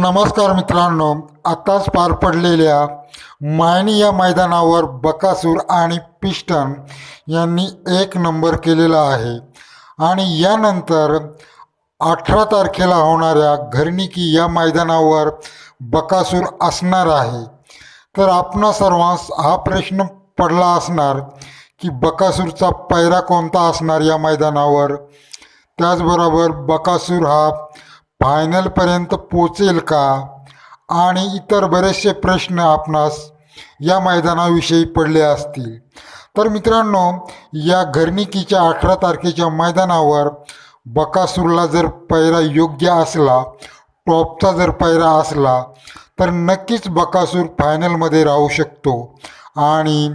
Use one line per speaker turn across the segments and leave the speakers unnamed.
नमस्कार मित्रांनो आत्ताच पार पडलेल्या मायनी या मैदानावर बकासूर आणि पिस्टन यांनी एक नंबर केलेला आहे. आणि यानंतर अठरा तारखेला होणाऱ्या घरणिकी या मैदानावर बकासूर असणार आहे. तर आपणा सर्वांस हा प्रश्न पडला असणार की बकासूरचा पैरा कोणता असणार या मैदानावर? त्याचबरोबर बकासूर हा फायनलपर्यंत पोचेल का? आणि इतर बरेचसे प्रश्न आपणास या मैदानाविषयी पडले असतील. तर मित्रांनो या घरणिकीच्या अठरा तारखेच्या मैदानावर बकासूरला जर पायरा योग्य असला टॉपचा जर पायरा असला तर नक्कीच बकासूर फायनलमध्ये राहू शकतो. आणि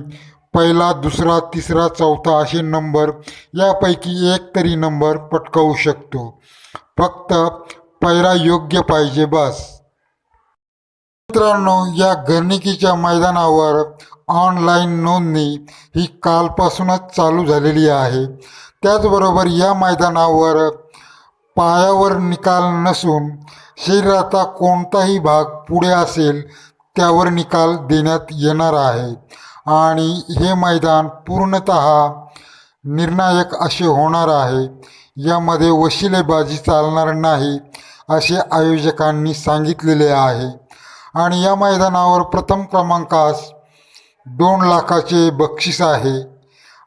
पहिला दुसरा तिसरा चौथा असे नंबर यापैकी एक तरी नंबर पटकावू शकतो. फक्त पायरा योग्य पाहिजे बस. मित्रांनो या घरनिकीच्या मैदानावर ऑनलाईन नोंदणी ही कालपासूनच चालू झालेली आहे. त्याचबरोबर या मैदानावर पायावर निकाल नसून शरीराचा कोणताही भाग पुढे असेल त्यावर निकाल देण्यात येणार आहे. आणि हे मैदान पूर्णत निर्णायक असे होणार आहे. यामध्ये वशिलेबाजी चालणार नाही. असे आयोजकांनी सांगितलेले आहे. आणि या मैदानावर प्रथम क्रमांकास दोन लाखाचे बक्षीस आहे.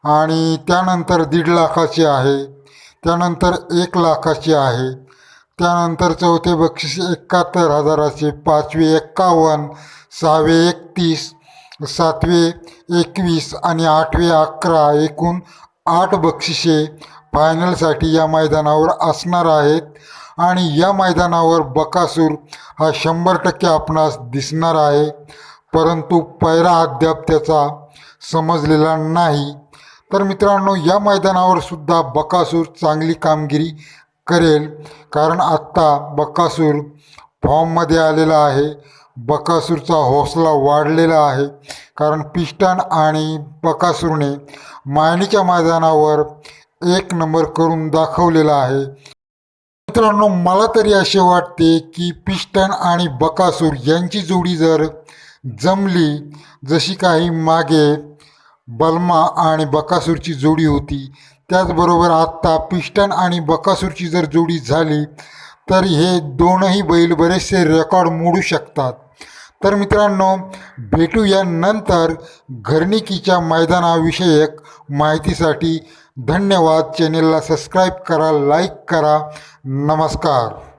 आणि त्यानंतर दीड लाखाचे आहे. त्यानंतर एक लाखाचे आहे. त्यानंतर चौथे बक्षीस एकाहत्तर हजाराचे पाचवे एक्कावन्न सहावे एकतीस सातवे एकवीस आणि आठवे अकरा एकूण आठ बक्षिसे फायनलसाठी या मैदानावर असणार आहेत. आणि या मैदानावर बकासूर हा शंभर टक्के आपणास दिसणार आहे. परंतु पैरा अद्याप त्याचा समजलेला नाही. तर मित्रांनो या मैदानावर सुद्धा बकासूर चांगली कामगिरी करेल. कारण आत्ता बकासूर फॉर्ममध्ये आलेला आहे. बकासूरचा हौसला वाढलेला आहे. कारण पिस्टन आणि बकासूरने मायणीच्या मैदानावर एक नंबर करून दाखवलेला आहे. मित्रांनो मला तरी असे वाटते की पिस्टन आणि बकासूर यांची जोडी जर जमली जशी काही मागे बल्मा आणि बकासूरची जोडी होती त्याचबरोबर आत्ता पिस्टन आणि बकासूरची जर जोडी झाली तर हे दोनही बैल बरेचसे रेकॉर्ड मोडू शकतात. तर मित्रांनो भेटूया नंतर घरणिकीच्या मैदानाविषयक माहितीसाठी. धन्यवाद. चॅनेलला सबस्क्राईब करा लाईक करा. नमस्कार.